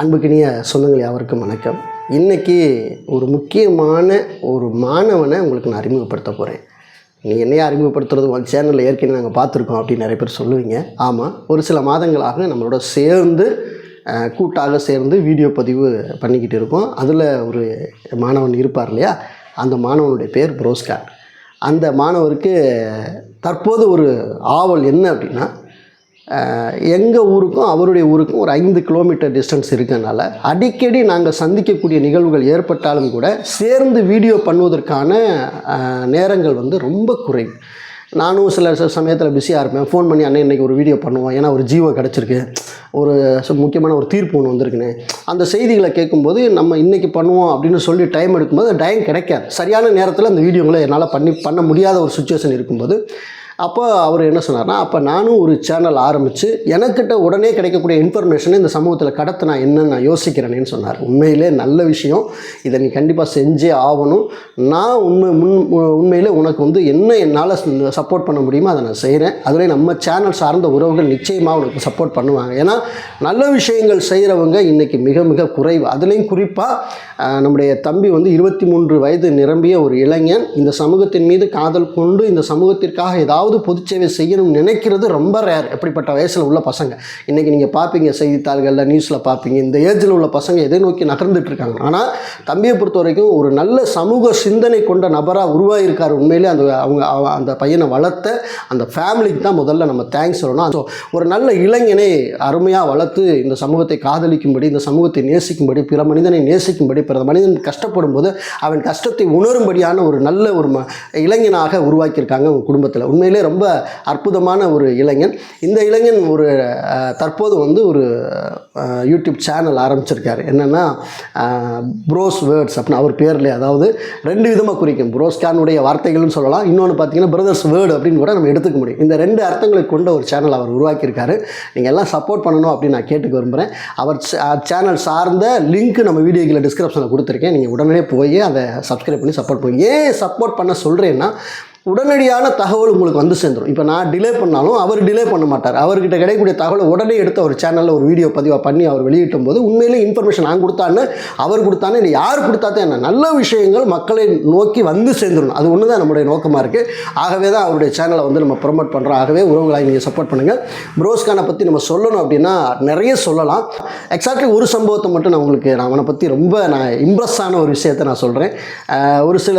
அன்புக்கினிய சொந்தங்கள் யாவருக்கும் வணக்கம். இன்றைக்கி ஒரு முக்கியமான ஒரு மாணவனை உங்களுக்கு நான் அறிமுகப்படுத்த போகிறேன் நீ என்னைய அறிமுகப்படுத்துறது உங்கள் சேனலில் ஏற்கனவே நாங்கள் பார்த்துருக்கோம் அப்படின்னு நிறைய பேர் சொல்லுவீங்க. ஆமாம் ஒரு சில மாதங்களாக நம்மளோட சேர்ந்து கூட்டாக சேர்ந்து வீடியோ பதிவு பண்ணிக்கிட்டு இருக்கோம். அதில் ஒரு மாணவன் இருப்பார் இல்லையா? அந்த மாணவனுடைய பேர் புரோஸ்கார். அந்த மாணவருக்கு தற்போது ஒரு ஆவல் என்ன அப்படின்னா எங்கள் ஊருக்கும் அவருடைய ஊருக்கும் ஒரு ஐந்து கிலோமீட்டர் டிஸ்டன்ஸ் இருக்கனால அடிக்கடி நாங்கள் சந்திக்கக்கூடிய நிகழ்வுகள் ஏற்பட்டாலும் கூட சேர்ந்து வீடியோ பண்ணுவதற்கான நேரங்கள் வந்து ரொம்ப குறைவு. நானும் சில சமயத்தில் பிஸியாக இருப்பேன். ஃபோன் பண்ணி அண்ணன் இன்றைக்கி ஒரு வீடியோ பண்ணுவோம். ஏன்னா ஒரு ஜீவோ கிடச்சிருக்கு. ஒரு முக்கியமான ஒரு தீர்ப்பு ஒன்று வந்திருக்குன்னு. அந்த செய்திகளை கேட்கும்போது நம்ம இன்றைக்கி பண்ணுவோம் அப்படின்னு சொல்லி டைம் எடுக்கும்போது டைம் கிடைக்காது. சரியான நேரத்தில் அந்த வீடியோங்களை என்னால் பண்ணி பண்ண முடியாத ஒரு சுச்சுவேஷன் இருக்கும்போது அப்போ அவர் என்ன சொன்னார்னா அப்போ நானும் ஒரு சேனல் ஆரம்பித்து எனக்கிட்ட உடனே கிடைக்கக்கூடிய இன்ஃபர்மேஷனை இந்த சமூகத்தில் கடத்த நான் என்ன நான் யோசிக்கிறேனேன்னு சொன்னார். உண்மையிலே நல்ல விஷயம். இதை நீ கண்டிப்பாக செஞ்சே ஆகணும். நான் உண்மை முன் உண்மையில் உண்மையிலே உனக்கு வந்து என்ன என்னால் சப்போர்ட் பண்ண முடியுமோ அதை நான் செய்கிறேன் அதுலேயும் நம்ம சேனல் சார்ந்த உறவுகள் நிச்சயமாக உனக்கு சப்போர்ட் பண்ணுவாங்க. ஏன்னா நல்ல விஷயங்கள் செய்கிறவங்க இன்றைக்கி மிக மிக குறைவு. அதுலேயும் குறிப்பாக நம்முடைய தம்பி வந்து இருபத்தி மூன்று வயது நிரம்பிய ஒரு இளைஞன் இந்த சமூகத்தின் மீது காதல் கொண்டு இந்த சமூகத்திற்காக ஏதாவது பொதுச் சேவை செய்யணும்னு நினைக்கிறது ரொம்ப ரேர் எப்படிப்பட்ட வயசில் உள்ள பசங்க. இன்றைக்கி நீங்கள் பார்ப்பீங்க செய்தித்தாள்களில் நியூஸில் பார்ப்பீங்க இந்த ஏஜில் உள்ள பசங்க எதை நோக்கி நகர்ந்துட்டு இருக்காங்க. ஆனால் தம்பியை பொறுத்த வரைக்கும் ஒரு நல்ல சமூக சிந்தனை கொண்ட நபராக உருவாகியிருக்கார் உண்மையிலே. அந்த அவங்க அந்த பையனை வளர்த்த அந்த ஃபேமிலிக்கு தான் முதல்ல நம்ம தேங்க்ஸ் சொல்லணும். ஸோ ஒரு நல்ல இளைஞனை அருமையாக வளர்த்து இந்த சமூகத்தை காதலிக்கும்படி இந்த சமூகத்தை நேசிக்கும்படி பிற மனிதனை நேசிக்கும்படி பிற மனிதன் கஷ்டப்படும் போது அவன் கஷ்டத்தை உணரும்படியான ஒரு நல்ல ஒரு ம இளைஞனாக உருவாக்கியிருக்காங்க உங்கள் குடும்பத்தில். உண்மையிலே ரொம்ப அற்புதமான ஒரு இளைஞன். இந்த இளைஞன் ஒரு தற்போது வந்து ஒரு யூடியூப் சேனல் ஆரம்பிச்சிருக்காரு. என்னென்னா ப்ரோஸ் வேர்ட்ஸ் அப்படின்னு அவர் பேர்லேயே அதாவது ரெண்டு விதமாக குறிக்கும். ப்ரோஸ்கானுடைய வார்த்தைகள்னு சொல்லலாம். இன்னொன்று பார்த்தீங்கன்னா பிரதர்ஸ் வேர்டு அப்படின்னு கூட நம்ம எடுத்துக்க முடியும். இந்த ரெண்டு அர்த்தங்களை கொண்ட ஒரு சேனல் அவர் உருவாக்கியிருக்காரு. நீங்கள் எல்லாம் சப்போர்ட் பண்ணணும் அப்படின்னு நான் கேட்டுக்க விரும்புகிறேன் அவர் சேனல் சார்ந்த லிங்க் நம்ம வீடியோக்கில் டிஸ்கிரிப்ஷனில் கொடுத்துருக்கேன். நீங்கள் உடனே போய் அதை சப்ஸ்கிரைப் பண்ணி சப்போர்ட் பண்ணுங்க. ஏன் சப்போர்ட் பண்ண சொல்கிறேன்னா உடனடியான தகவல் உங்களுக்கு வந்து சேர்ந்துடும் இப்போ நான் டிலே பண்ணாலும் அவர் டிலே பண்ண மாட்டார். அவர்கிட்ட கிடைக்கக்கூடிய தகவலை உடனே எடுத்து ஒரு சேனலில் ஒரு வீடியோ பதிவாக பண்ணி அவர் வெளியிட்டும் போது உண்மையிலே இன்ஃபர்மேஷன் நான் கொடுத்தான்னு அவர் கொடுத்தான்னு இல்லை யார் கொடுத்தாத்தே என்ன நல்ல விஷயங்கள் மக்களை நோக்கி வந்து சேர்ந்துடும் அது ஒன்று தான் நம்முடைய நோக்கமாக இருக்குது ஆகவே தான் அவருடைய சேனலை வந்து நம்ம ப்ரொமோட் பண்ணுறோம் ஆகவே உறவுகளாக நீங்கள் சப்போர்ட் பண்ணுங்கள் ப்ரோஸ்கானை பற்றி நம்ம சொல்லணும் அப்படின்னா நிறைய சொல்லலாம். எக்ஸாக்ட்லி ஒரு சம்பவத்தை மட்டும் நான் உங்களுக்கு நான் அவனை பற்றி ரொம்ப நான் இம்ப்ரெஸ் ஆன ஒரு விஷயத்தை நான் சொல்கிறேன் ஒரு சில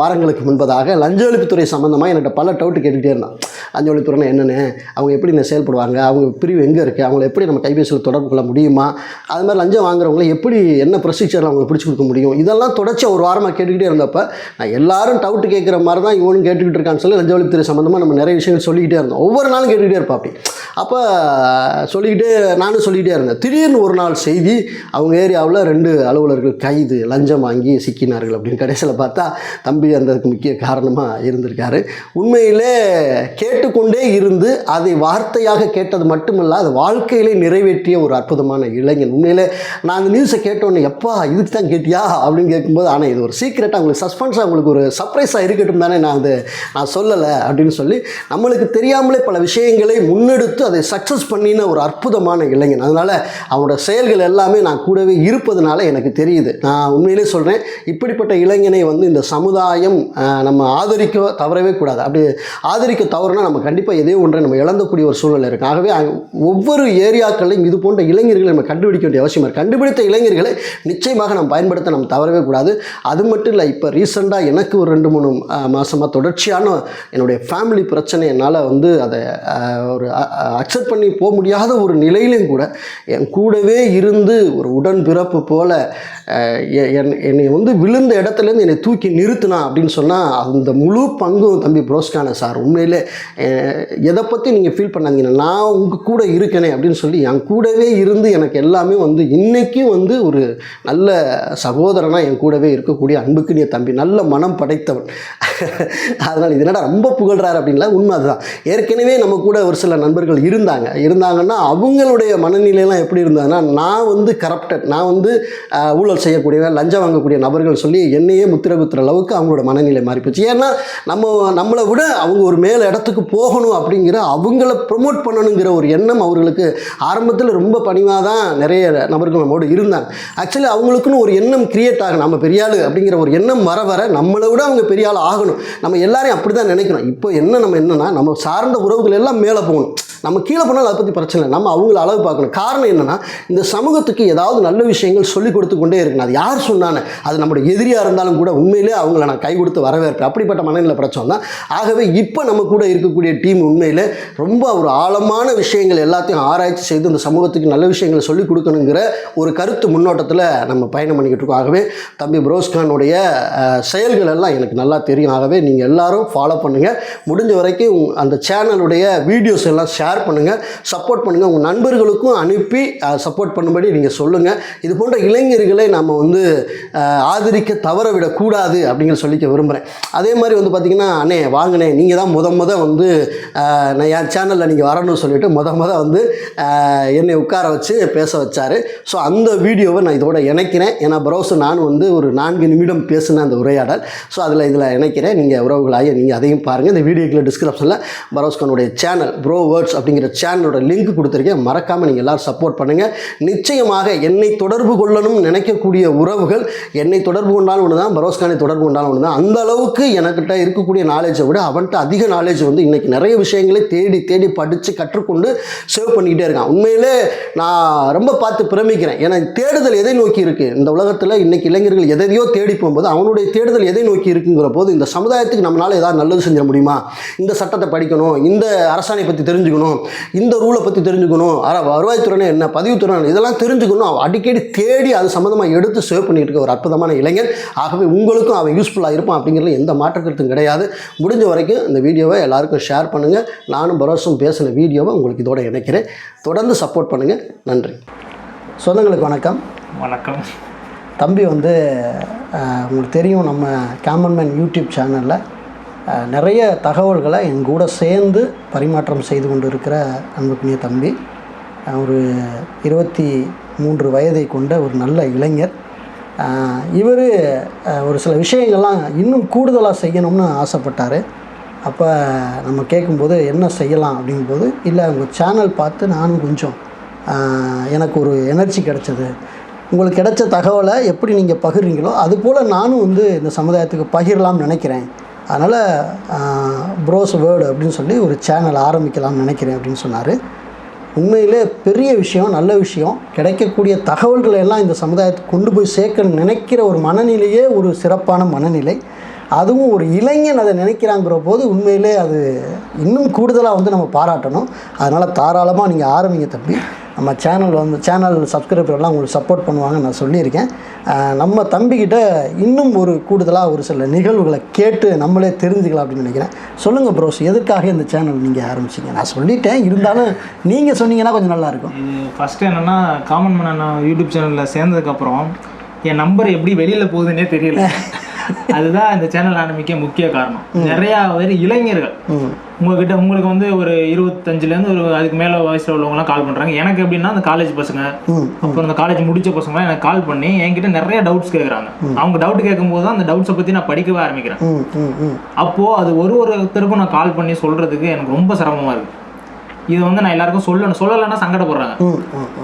வாரங்களுக்கு முன்பதாக லஞ்ச ஒழிப்புத்துறை சம்மந்தமாக என்கிட்ட பல டவுட் கேட்டுக்கிட்டே இருந்தான். லஞ்ச ஒழிப்புத்துறைனா என்னென்னு? அவங்க எப்படி இந்த செயல்படுவாங்க? அவங்க பிரிவு எங்கே இருக்குது அவங்கள எப்படி நம்ம கைபேசியில் தொடர்பு கொள்ள முடியுமா? அது மாதிரி லஞ்சம் வாங்குறவங்கள எப்படி என்ன ப்ரொசீஜரில் அவங்களுக்கு பிடிச்சி கொடுக்க முடியும்? இதெல்லாம் தொடர்ச்சி ஒரு வாரமாக கேட்டுக்கிட்டே இருந்தப்போ நான் எல்லாரும் டவுட் கேட்குற மாதிரி தான் இவனும் கேட்டுக்கிட்டு இருக்கான்னு சொல்லி லஞ்ச ஒழிப்புத்துறை சம்மந்தமாக நம்ம நிறைய விஷயங்கள் சொல்லிக்கிட்டே இருந்தோம். ஒவ்வொரு நாளும் கேட்டுக்கிட்டே இருப்பா அப்படி. அப்போ சொல்லிக்கிட்டே நானும் சொல்லிக்கிட்டே இருந்தேன். திடீர்னு ஒரு நாள் செய்தி அவங்க ஏரியாவில் ரெண்டு அலுவலர்கள் கைது லஞ்சம் வாங்கி சிக்கினார்கள் அப்படின்னு கடைசியில் பார்த்தா தம்பி அந்ததுக்கு முக்கிய காரணமாக இருந்திருக்கு. சொல்லியிருக்காரு. உண்மையிலே கேட்டுக்கொண்டே இருந்து அதை வார்த்தையாக கேட்டது மட்டுமல்ல அது வாழ்க்கையிலே நிறைவேற்றிய ஒரு அற்புதமான இளைஞன். உண்மையிலே நான் அந்த நியூஸை கேட்டோன்னே எப்பா இதுக்கு தான் கேட்டியா? அப்படின்னு கேட்கும்போது ஆனால் இது ஒரு சீக்கிரட்டாக உங்களுக்கு சஸ்பென்ஸாக உங்களுக்கு ஒரு சர்ப்ரைஸாக இருக்கட்டும் தானே நான் அது நான் சொல்லலை அப்படின்னு சொல்லி நம்மளுக்கு தெரியாமலே பல விஷயங்களை முன்னெடுத்து அதை சக்ஸஸ் பண்ணின ஒரு அற்புதமான இளைஞன். அதனால் அவனோட செயல்கள் எல்லாமே நான் கூடவே இருப்பதனால எனக்கு தெரியுது. நான் உண்மையிலே சொல்கிறேன் இப்படிப்பட்ட இளைஞனை வந்து இந்த சமுதாயம் நம்ம ஆதரிக்க தவறவே கூடாது. அப்படி ஆதரிக்க தவறுனா நம்ம கண்டிப்பாக எதையோ ஒன்றை நம்ம இழந்தக்கூடிய ஒரு சூழ்நிலை இருக்குது ஆகவே ஒவ்வொரு ஏரியாக்களையும் இது போன்ற இளைஞர்களை நம்ம கண்டுபிடிக்க வேண்டிய அவசியம் இருக்குது கண்டுபிடித்த இளைஞர்களை நிச்சயமாக நம்ம பயன்படுத்த நம்ம தவறவே கூடாது. அது மட்டும் இல்லை இப்போ ரீசெண்டாக எனக்கு ஒரு ரெண்டு மூணு மாதமாக தொடர்ச்சியான என்னுடைய ஃபேமிலி பிரச்சனை என்னால் வந்து அதை ஒரு அக்செப்ட் பண்ணி போக முடியாத ஒரு நிலையிலையும் கூட என் கூடவே இருந்து ஒரு உடன்பிறப்பு போல் எ- என்- என்னை வந்து விழுந்த இடத்துலேருந்து என்னை தூக்கி நிறுத்தினா அப்படின்னு சொன்னால் அந்த முழு பங்கும் தம்பி புரோஸ்கான சார். உண்மையிலே எதை பற்றி நீங்கள் ஃபீல் பண்ணாதீங்க. நான் உங்கள் கூட இருக்கனே அப்படின்னு சொல்லி என் கூடவே இருந்து எனக்கு எல்லாமே வந்து இன்றைக்கும் வந்து ஒரு நல்ல சகோதரனாக என் கூடவே இருக்கக்கூடிய அன்புக்குரிய தம்பி நல்ல மனம் படைத்தவன். அதனால் இது என்னடா ரொம்ப புகழ்றாரு அப்படின்லாம் உண்மை அதுதான். ஏற்கனவே நம்ம கூட ஒரு சில நண்பர்கள் இருந்தாங்க. இருந்தாங்கன்னா அவங்களுடைய மனநிலையெல்லாம் எப்படி இருந்ததுன்னா நான் வந்து கரப்டட் நான் வந்து ஊழல் செய்யக்கூடியவன் லஞ்சம் வாங்கக்கூடிய நபர்கள் சொல்லி என்னையே முத்திர குத்துற அளவுக்கு அவங்களோட மனநிலை மாறி போச்சு ஏன்னா நம்ம நம்மளை விட அவங்க ஒரு மேல் இடத்துக்கு போகணும் அப்படிங்கிற அவங்கள ப்ரொமோட் பண்ணணுங்கிற ஒரு எண்ணம் அவர்களுக்கு ஆரம்பத்தில் ரொம்ப பணிவாக தான் நிறைய நபர்கள் நம்மோடு இருந்தாங்க. ஆக்சுவலி அவங்களுக்குன்னு ஒரு எண்ணம் கிரியேட் ஆகணும். நம்ம பெரிய ஆள் அப்படிங்கிற ஒரு எண்ணம் வர வர நம்மளை விட அவங்க பெரிய ஆள் ஆகணும். நம்ம எல்லாரையும் அப்படி தான் நினைக்கிறோம். இப்போ என்ன நம்ம என்னன்னா நம்ம சார்ந்த உறவுகள் எல்லாம் மேலே போகணும். நம்ம கீழே போனாலும் அதை பற்றி பிரச்சனை இல்லை. நம்ம அவங்கள அளவு பார்க்கணும். காரணம் என்னென்னா இந்த சமூகத்துக்கு ஏதாவது நல்ல விஷயங்கள் சொல்லிக் கொடுத்து கொண்டே இருக்கணும். அது யார் சொன்னானே அது நம்மளுடைய எதிரியாக இருந்தாலும் கூட உண்மையிலே அவங்கள நான் கை கொடுத்து வரவேற்பேன். அப்படிப்பட்ட மனநிலை பிரச்சனை தான் ஆகவே இப்போ நம்ம கூட இருக்கக்கூடிய டீம் உண்மையில் ரொம்ப ஒரு ஆழமான விஷயங்கள் எல்லாத்தையும் ஆராய்ச்சி செய்து இந்த சமூகத்துக்கு நல்ல விஷயங்களை சொல்லிக் கொடுக்கணுங்கிற ஒரு கருத்து முன்னோட்டத்தில் நம்ம பயணம் பண்ணிக்கிட்டு இருக்கோம். ஆகவே தம்பி புரோஸ்கானுடைய செயல்கள் எல்லாம் எனக்கு நல்லா தெரியும். ஆகவே நீங்கள் எல்லாரும் ஃபாலோ பண்ணுங்கள் முடிஞ்ச வரைக்கும் அந்த சேனலுடைய வீடியோஸ் எல்லாம் ஷேர் பண்ணுங்கள் சப்போர்ட் பண்ணுங்கள் உங்கள் நண்பர்களுக்கும் அனுப்பி சப்போர்ட் பண்ணும்படி நீங்கள் சொல்லுங்கள் இது போன்ற இளைஞர்களை நம்ம வந்து ஆதரிக்க தவற விடக்கூடாது அப்படிங்கிற சொல்லிக்க விரும்புகிறேன் அதே மாதிரி வந்து பார்த்திங்கன்னா அண்ணே வாங்கினே நீங்கள் தான் முத முத வந்து நான் என் சேனலில் நீங்கள் வரணும்னு சொல்லிட்டு முத முத வந்து என்னை உட்கார வச்சு பேச வச்சார். ஸோ அந்த வீடியோவை நான் இதோட இணைக்கிறேன். ஏன்னா ப்ரௌசர் நான் வந்து ஒரு நான்கு நிமிடம் பேசின அந்த உரையாடல். ஸோ அதில் இதில் இணைக்கிறேன். நீங்கள் உறவுகளாக நீங்கள் அதையும் பாருங்கள் இந்த வீடியோக்குள்ள டிஸ்கிரிப்ஷனில் பரோஸ்கானுடைய சேனல் ப்ரோ வேர்ட்ஸ் அப்படிங்கிற சேனலோட லிங்க் கொடுத்துருக்கேன். மறக்காமல் நீங்கள் எல்லோரும் சப்போர்ட் பண்ணுங்கள் நிச்சயமாக என்னை தொடர்பு கொள்ளணும்னு நினைக்கக்கூடிய உறவுகள் என்னை தொடர்பு கொண்டாலும் ஒன்று தான் பரோஸ்கானை தொடர்பு கொண்டாலும் ஒன்று தான் அந்த அளவுக்கு எனக்கிட்ட இருக்கக்கூடிய நாலேஜை விட அவன்கிட்ட அதிக நாலேஜ் வந்து இன்றைக்கி நிறைய விஷயங்களை தேடி தேடி படித்து கற்றுக்கொண்டு சேவ் பண்ணிக்கிட்டே இருக்கான். உண்மையிலே நான் ரொம்ப பார்த்து பிரமிக்கிறேன். ஏன்னா தேடுதல் எதை நோக்கி இருக்குது இந்த உலகத்தில் இன்னைக்கு இளைஞர்கள் எதையோ தேடி போகும்போது அவனுடைய தேடுதல் எதை நோக்கி இருக்குங்கிற போது இந்த சமுதாயத்துக்கு நம்மளால் ஏதாவது நல்லது செஞ்சிட முடியுமா? இந்த சட்டத்தை படிக்கணும் இந்த அரசாணை பற்றி தெரிஞ்சுக்கணும் இந்த ரூலை பற்றி தெரிஞ்சுக்கணும் அர வருவாய்த்துறைனா என்ன பதிவுத்துறை இதெல்லாம் தெரிஞ்சுக்கணும். அவன் அடிக்கடி தேடி அது சம்மந்தமாக எடுத்து சேவ் பண்ணிட்டு இருக்க ஒரு அற்புதமான இளைஞன். ஆகவே உங்களுக்கும் அவன் யூஸ்ஃபுல்லாக இருப்பான் அப்படிங்கிறது எந்த மாற்றக்கருத்தும் கருத்தும் கிடையாது. முடிஞ்ச வரைக்கும் இந்த வீடியோவை எல்லாருக்கும் ஷேர் பண்ணுங்கள் நானும் பரோசும் பேசின வீடியோவை உங்களுக்கு இதோட இணைக்கிறேன். தொடர்ந்து சப்போர்ட் பண்ணுங்கள் நன்றி. சொந்தங்களுக்கு வணக்கம். வணக்கம். தம்பி வந்து உங்களுக்கு தெரியும் நம்ம காமன்மேன் யூடியூப் சேனலில் நிறைய தகவல்களை என் கூட சேர்ந்து பரிமாற்றம் செய்து கொண்டு இருக்கிற அன்புக்குரிய தம்பி. ஒரு இருபத்தி மூன்று வயதை கொண்ட ஒரு நல்ல இளைஞர். இவர் ஒரு சில விஷயங்கள்லாம் இன்னும் கூடுதலாக செய்யணும்னு ஆசைப்பட்டார். அப்போ நம்ம கேட்கும்போது என்ன செய்யலாம் அப்படிங்கும்போது இல்லை உங்கள் சேனல் பார்த்து நானும் கொஞ்சம் எனக்கு ஒரு எனர்ஜி கிடைச்சது. உங்களுக்கு கிடைச்ச தகவலை எப்படி நீங்கள் பகிர்றீங்களோ அதுபோல் நானும் வந்து இந்த சமுதாயத்துக்கு பகிரலாம்னு நினைக்கிறேன். அதனால் ப்ரோஸ் வேர்டு அப்படின்னு சொல்லி ஒரு சேனல் ஆரம்பிக்கலாம்னு நினைக்கிறேன் அப்படின்னு சொன்னார். உண்மையிலே பெரிய விஷயம் நல்ல விஷயம். கிடைக்கக்கூடிய தகவல்களை எல்லாம் இந்த சமுதாயத்துக்கு கொண்டு போய் சேர்க்க நினைக்கிற ஒரு மனநிலையே ஒரு சிறப்பான மனநிலை. அதுவும் ஒரு இளைஞன் அதை நினைக்கிறாங்கிற போது உண்மையிலே அது இன்னும் கூடுதலாக வந்து நம்ம பாராட்டணும். அதனால் தாராளமாக நீங்கள் ஆரம்பிங்க தம்பி. நம்ம சேனல் வந்து சேனல் சப்ஸ்கிரைபர்லாம் உங்களுக்கு சப்போர்ட் பண்ணுவாங்க நான் சொல்லியிருக்கேன். நம்ம தம்பிக்கிட்ட இன்னும் ஒரு கூடுதலாக ஒரு சில நிகழ்வுகளை கேட்டு நம்மளே தெரிஞ்சுக்கலாம் அப்படின்னு நினைக்கிறேன். சொல்லுங்கள் ப்ரோஸ் எதுக்காக இந்த சேனல் நீங்கள் ஆரம்பிச்சிங்க? நான் சொல்லிட்டேன். இருந்தாலும் நீங்கள் சொன்னீங்கன்னா கொஞ்சம் நல்லாயிருக்கும் ஃபஸ்ட்டு என்னென்னா காமன் மேன் அண்ணா யூடியூப் சேனலில் சேர்ந்ததுக்கப்புறம் என் நம்பர் எப்படி வெளியில் போகுதுன்னே தெரியல. அதுதான் இந்த சேனல் ஆரம்பிக்க முக்கிய காரணம். நிறையா பேர் இளைஞர்கள் உங்ககிட்ட உங்களுக்கு வந்து ஒரு இருபத்தஞ்சுலேருந்து ஒரு அதுக்கு மேலே வயசில் உள்ளவங்கலாம் கால் பண்ணுறாங்க எனக்கு எப்படின்னா அந்த காலேஜ் பசங்க அப்புறம் அந்த காலேஜ் முடிச்ச பசங்களாம் எனக்கு கால் பண்ணி என்கிட்ட நிறைய டவுட்ஸ் கேட்குறாங்க அவங்க டவுட் கேட்கும்போது தான் அந்த டவுட்ஸை பற்றி நான் படிக்கவே ஆரம்பிக்கிறேன். அப்போது அது ஒரு ஒருத்தருக்கும் நான் கால் பண்ணி சொல்கிறதுக்கு எனக்கு ரொம்ப சிரமமாக இருக்குது இது வந்து நான் எல்லாருக்கும் சொல்லணும். சொல்லலைன்னா சங்கடப்படுறாங்க.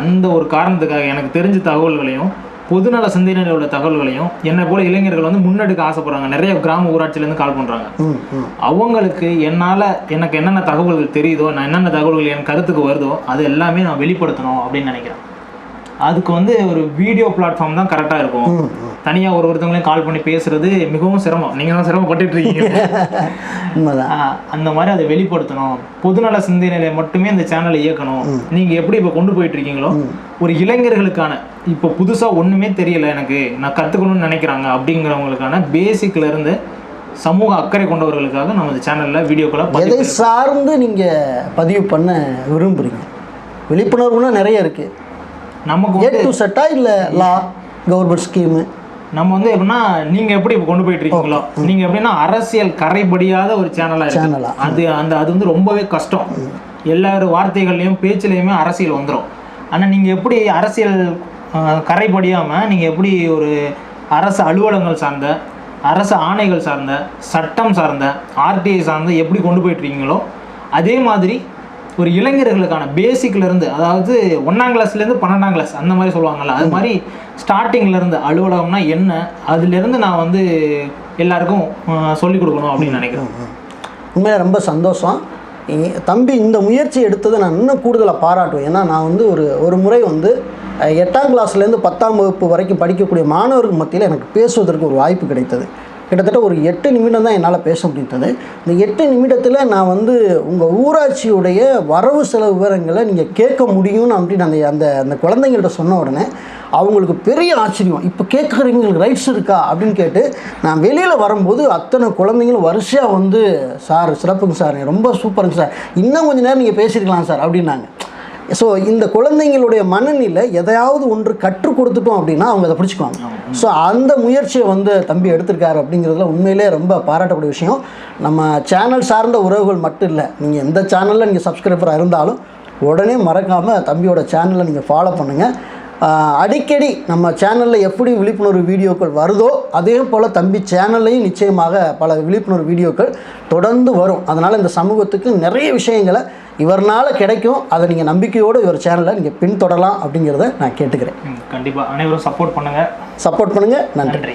அந்த ஒரு காரணத்துக்காக எனக்கு தெரிஞ்ச தகவல்களையும் பொதுநல சிந்தனையில் உள்ள தகவல்களையும் என்னை போல இளைஞர்கள் வந்து முன்னெடுக்க ஆசைப்படுறாங்க. நிறைய கிராம ஊராட்சியிலேருந்து கால் பண்ணுறாங்க அவங்களுக்கு என்னால் எனக்கு என்னென்ன தகவல்கள் தெரியுதோ நான் என்னென்ன தகவல்கள் என் கருத்துக்கு வருதோ அது எல்லாமே நான் வெளிப்படுத்தணும் அப்படின்னு நினைக்கிறேன். அதுக்கு வந்து ஒரு வீடியோ பிளாட்ஃபார்ம் தான் கரெக்டாக இருக்கும். தனியாக ஒரு ஒருத்தவங்களையும் கால் பண்ணி பேசுறது மிகவும் சிரமம். நீங்கள் தான் சிரமப்பட்டுட்டு இருக்கீங்க. அந்த மாதிரி அதை வெளிப்படுத்தணும். பொதுநல சிந்தனையில மட்டுமே இந்த சேனலை இயக்கணும். நீங்க எப்படி இப்போ கொண்டு போயிட்டு இருக்கீங்களோ ஒரு இளைஞர்களுக்கான இப்போ புதுசா ஒண்ணுமே தெரியல எனக்கு நான் கத்துக்கணும்னு நினைக்கிறாங்க அப்படிங்கிறவங்களுக்கான பேசிக்ல இருந்து சமூக அக்கறை கொண்டவர்களுக்காக நம்ம இந்த சேனல்ல வீடியோக்களை எதை சார்ந்து நீங்கள் பதிவு பண்ண விரும்புகிறீங்க விழிப்புணர்வுனா நிறைய இருக்குது நமக்கு ஏ டு செட்டா இல்லை லா கவர்மெண்ட் ஸ்கீமு நம்ம வந்து எப்படின்னா நீங்க எப்படி இப்போ கொண்டு போயிட்டு இருக்கீங்களோ நீங்க எப்படின்னா அரசியல் கரைபடியாத ஒரு சேனலா இருக்கு அது அந்த அது வந்து ரொம்பவே கஷ்டம். எல்லாரும் வார்த்தைகள்லையும் பேச்சுலையுமே அரசியல் வந்துடும் ஆனால் நீங்கள் எப்படி அரசியல் ஆஹ், கரைபடியாம நீங்கள் எப்படி ஒரு அரசு அலுவலகங்கள் சார்ந்த அரசு ஆணைகள் சார்ந்த சட்டம் சார்ந்த ஆர்டிஐ சார்ந்த எப்படி கொண்டு போயிட்டு இருக்கீங்களோ அதே மாதிரி ஒரு இளைஞர்களுக்கான பேசிக்லேருந்து அதாவது ஒன்றாம் கிளாஸ்லேருந்து பன்னெண்டாம் கிளாஸ் அந்த மாதிரி சொல்லுவாங்கல்ல அது மாதிரி ஸ்டார்டிங்லேருந்து அலுவலகம்னா என்ன அதுலேருந்து நான் வந்து எல்லாருக்கும் சொல்லிக் கொடுக்கணும் அப்படின்னு நினைக்கிறேன். உண்மையாக ரொம்ப சந்தோஷம். தம்பி இந்த முயற்சி எடுத்ததை நான் இன்னும் கூடுதலாக பாராட்டுவேன். ஏன்னா நான் வந்து ஒரு ஒரு முறை வந்து எட்டாம் கிளாஸ்லேருந்து பத்தாம் வகுப்பு வரைக்கும் படிக்கக்கூடிய மாணவர்கள் மத்தியில் எனக்கு பேசுவதற்கு ஒரு வாய்ப்பு கிடைத்தது. கிட்டத்தட்ட ஒரு எட்டு நிமிடம் தான் என்னால் பேச முடிந்தது. இந்த எட்டு நிமிடத்தில் நான் வந்து உங்கள் ஊராட்சியுடைய வரவு செலவு விவரங்களை நீங்கள் கேட்க முடியும்னு அப்படின்னு அந்த அந்த அந்த குழந்தைங்கள்ட்ட சொன்ன உடனே அவங்களுக்கு பெரிய ஆச்சரியம். இப்போ கேட்குறவங்களுக்கு ரைட்ஸ் இருக்கா? அப்படின்னு கேட்டு நான் வெளியில் வரும்போது அத்தனை குழந்தைங்களும் வரிசையாக வந்து சார் சிறப்புங்க சார் ரொம்ப சூப்பருங்க சார். இன்னும் கொஞ்ச நேரம் நீங்கள் பேசியிருக்கலாம் சார் அப்படின்னாங்க. ஸோ இந்த குழந்தைங்களுடைய மனநிலை எதையாவது ஒன்று கற்றுக் கொடுத்துட்டோம் அப்படின்னா அவங்க அதை பிடிச்சிக்குவாங்க. ஸோ அந்த முயற்சியை வந்து தம்பி எடுத்திருக்காரு அப்படிங்கிறதுல உண்மையிலே ரொம்ப பாராட்டக்கூடிய விஷயம். நம்ம சேனல் சார்ந்த உறவுகள் மட்டும் இல்லை நீங்கள் எந்த சேனலில் நீங்கள் சப்ஸ்கிரைபராக இருந்தாலும் உடனே மறக்காமல் தம்பியோட சேனலை நீங்கள் ஃபாலோ பண்ணுங்கள் அடிக்கடி நம்ம சேனலில் எப்படி விழிப்புணர்வு வீடியோக்கள் வருதோ அதே போல் தம்பி சேனல்லையும் நிச்சயமாக பல விழிப்புணர்வு வீடியோக்கள் தொடர்ந்து வரும். அதனால் இந்த சமூகத்துக்கு நிறைய விஷயங்களை இவர்னால கிடைக்கும். அதை நீங்கள் நம்பிக்கையோடு இவர் சேனலை நீங்கள் பின்தொடரலாம் அப்படிங்கிறத நான் கேட்டுக்கிறேன். ம், கண்டிப்பா. அனைவரும் சப்போர்ட் பண்ணுங்க. சப்போர்ட் பண்ணுங்கள் நன்றி.